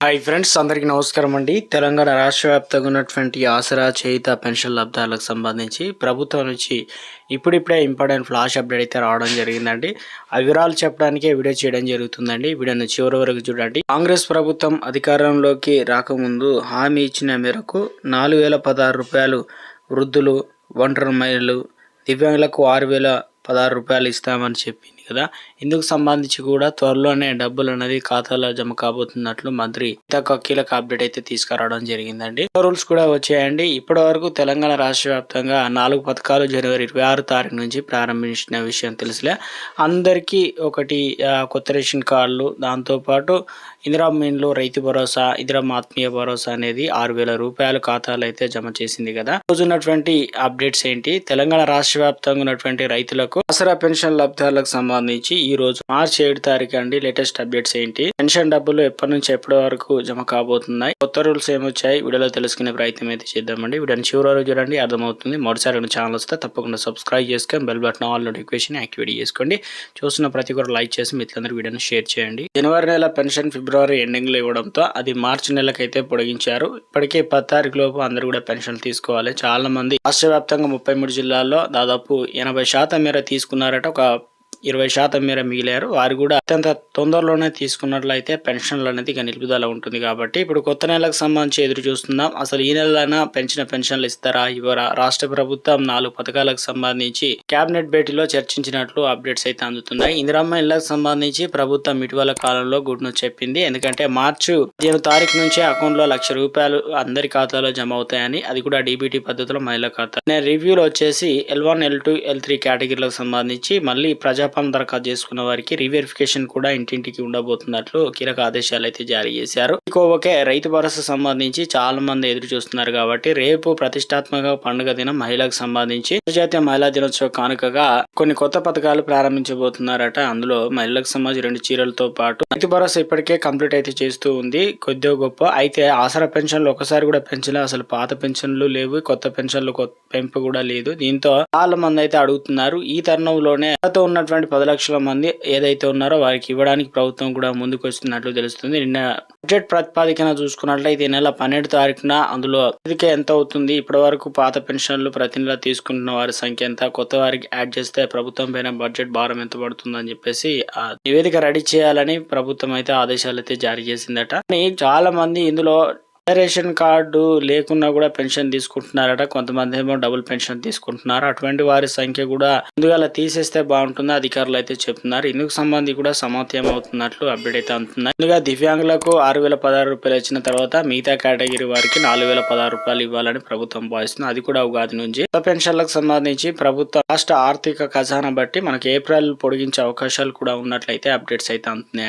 Hi friends అందరికీ నమస్కారం అండి. తెలంగాణ రాష్ట్ర వ్యాప్తంగా ఉన్నటువంటి ఆసరా చేయిత పెన్షన్ లబ్ధాలకు సంబంధించి ప్రభుత్వం నుంచి ఇప్పుడిప్పుడే ఇంపార్టెంట్ ఫ్లాష్ అప్డేట్ అయితే రావడం జరిగిందండి. ఆ వివరాలు చెప్పడానికే వీడియో చేయడం జరుగుతుందండి. వీడియోను చివరి వరకు చూడండి. కాంగ్రెస్ ప్రభుత్వం అధికారంలోకి రాకముందు హామీ ఇచ్చిన మేరకు నాలుగు వేల పదహారు రూపాయలు వృద్ధులు ఒంటరి మహిళలు దివ్యాంగులకు ఆరు వేల పదహారు రూపాయలు ఇస్తామని చెప్పింది కదా? ఇందుకు సంబంధించి కూడా త్వరలోనే డబ్బులు అనేది ఖాతాలో జమ కాబోతున్నట్లు మంత్రి ఒక కీలక అప్డేట్ అయితే తీసుకురావడం జరిగిందండి. రూల్స్ కూడా వచ్చాయండి. ఇప్పటి వరకు తెలంగాణ రాష్ట్ర వ్యాప్తంగా నాలుగు పథకాలు జనవరి ఇరవై ఆరు తారీఖు నుంచి ప్రారంభించిన విషయం తెలుసులే. అందరికీ ఒకటి కొత్త రేషన్ కార్డులు దాంతోపాటు ఇందిరా మీన్లు రైతు భరోసా ఇందిరా ఆత్మీయ భరోసా అనేది ఆరు వేల రూపాయలు ఖాతాలు అయితే జమ చేసింది కదా? రోజు ఉన్నటువంటి అప్డేట్స్ ఏంటి? తెలంగాణ రాష్ట్ర వ్యాప్తంగా ఉన్నటువంటి రైతులకు ఆసరా పెన్షన్ లబ్ధాలకు సంబంధించి ఈ రోజు మార్చి ఏడు తారీఖు అండి లేటెస్ట్ అప్డేట్స్ ఏంటి? పెన్షన్ డబ్బులు ఎప్పటి నుంచి ఎప్పటి వరకు జమ కాబోతున్నాయి? కొత్త రూల్స్ ఏమొచ్చాయి? వీడియోలో తెలుసుకునే ప్రయత్నం అయితే చేద్దామండి. వీడియోని చివరి వరకు చూడండి అర్థమవుతుంది. మొదటిసారి ఛానల్ వస్తే తప్పకుండా సబ్స్క్రైబ్ చేసుకొని bell button all notification activate చేసుకోండి. చూస్తున్న ప్రతి ఒక్కరు లైక్ చేసి మిత్రులందరూ వీడియోని షేర్ చేయండి. జనవరి నెల పెన్షన్ ఫిబ్రవరి ఎండింగ్లో ఇవ్వడంతో అది మార్చి నెలకైతే పొడిగించారు. ఇప్పటికే పది తారీఖు లోపు అందరూ కూడా పెన్షన్ తీసుకోవాలి. చాలా మంది రాష్ట్ర వ్యాప్తంగా ముప్పై మూడు జిల్లాల్లో దాదాపు ఎనభై శాతం మేర తీసుకున్నారట ఒక ఇరవై శాతం మేర మిగిలారు. వారు కూడా అత్యంత తొందరలోనే తీసుకున్నట్లయితే పెన్షన్లు అనేది ఇక నిలుపుదల ఉంటుంది కాబట్టి ఇప్పుడు కొత్త నెలకు సంబంధించి ఎదురు చూస్తున్నాం. అసలు ఈ నెలలైనా పెంచిన పెన్షన్లు ఇస్తారా? ఇవ్వరా? రాష్ట్ర ప్రభుత్వం నాలుగు పథకాలకు సంబంధించి కేబినెట్ భేటీలో చర్చించినట్లు అప్డేట్స్ అయితే అందుతున్నాయి. ఇందిరమ్మ ఇళ్ళకు సంబంధించి ప్రభుత్వం ఇటీవల కాలంలో గుడ్ను చెప్పింది. ఎందుకంటే మార్చి పదిహేను తారీఖు నుంచే అకౌంట్లో లక్ష రూపాయలు అందరి ఖాతాలో జమ అవుతాయని అది కూడా డీబీటీ పద్ధతిలో మహిళల ఖాతా. నేను రివ్యూలో వచ్చేసి L one L two L three కేటగిరీలకు సంబంధించి మళ్ళీ ప్రజా ప్రజాపాలన దరఖాస్తు చేసుకున్న వారికి రీవెరిఫికేషన్ కూడా ఇంటింటికి ఉండబోతున్నట్లు కీలక ఆదేశాలు అయితే జారీ చేశారు. ఇంకోవకే రైతు భరోసా సంబంధించి చాలా మంది ఎదురు చూస్తున్నారు కాబట్టి రేపు ప్రతిష్టాత్మక పండుగ దినం మహిళలకు సంబంధించి అంతర్జాతీయ మహిళా దినోత్సవ కానుకగా కొన్ని కొత్త పథకాలు ప్రారంభించబోతున్నారట. అందులో మహిళలకు సంబంధించి రెండు చీరలతో పాటు రైతు భరోసా ఇప్పటికే కంప్లీట్ అయితే చేస్తూ ఉంది. కొద్దిగా గొప్ప. అయితే ఆసరా పెన్షన్లు ఒకసారి కూడా పెంచలే అసలు పాత పెన్షన్లు లేవు కొత్త పెన్షన్లు కొత్త పెంపు కూడా లేదు. దీంతో చాలా మంది అయితే అడుగుతున్నారు. ఈ తరుణంలోనే గతంలో ఉన్నటువంటి పది లక్షల మంది ఏదైతే ఉన్నారో వారికి ఇవ్వడానికి ప్రభుత్వం కూడా ముందుకు వస్తున్నట్లు తెలుస్తుంది. నిన్న బడ్జెట్ ప్రతిపాదికన చూసుకున్నట్లయితే ఈ నెల పన్నెండు తారీఖున అందులో ఇదికే ఎంత అవుతుంది? ఇప్పటి వరకు పాత పెన్షన్లు ప్రతి నెల తీసుకుంటున్న వారి సంఖ్య ఎంత? కొత్త వారికి యాడ్ చేస్తే ప్రభుత్వం పైన బడ్జెట్ భారం ఎంత పడుతుందని చెప్పేసి ఆ నివేదిక రెడీ చేయాలని ప్రభుత్వం అయితే ఆదేశాలు అయితే జారీ చేసిందట. కానీ చాలా మంది ఇందులో రేషన్ కార్డు లేకున్నా కూడా పెన్షన్ తీసుకుంటున్నారట. కొంతమంది ఏమో డబుల్ పెన్షన్ తీసుకుంటున్నారు. అటువంటి వారి సంఖ్య కూడా ముందుగా తీసేస్తే బాగుంటుంది అధికారులు అయితే చెప్తున్నారు. ఇందుకు సంబంధించి కూడా సమాత్యం అవుతున్నట్లు అప్డేట్ అయితే అందుతున్నాయి ముందుగా దివ్యాంగులకు ఆరు వేల పదహారు రూపాయలు వచ్చిన తర్వాత మిగతా కేటగిరీ వారికి నాలుగు వేల పదహారు రూపాయలు ఇవ్వాలని ప్రభుత్వం భావిస్తుంది. అది కూడా ఉగాది నుంచి. పెన్షన్లకు సంబంధించి ప్రభుత్వ రాష్ట్ర ఆర్థిక ఖజానా బట్టి మనకి ఏప్రిల్ పొడిగించే అవకాశాలు కూడా ఉన్నట్లయితే అప్డేట్స్ అయితే అందుతున్నాయండి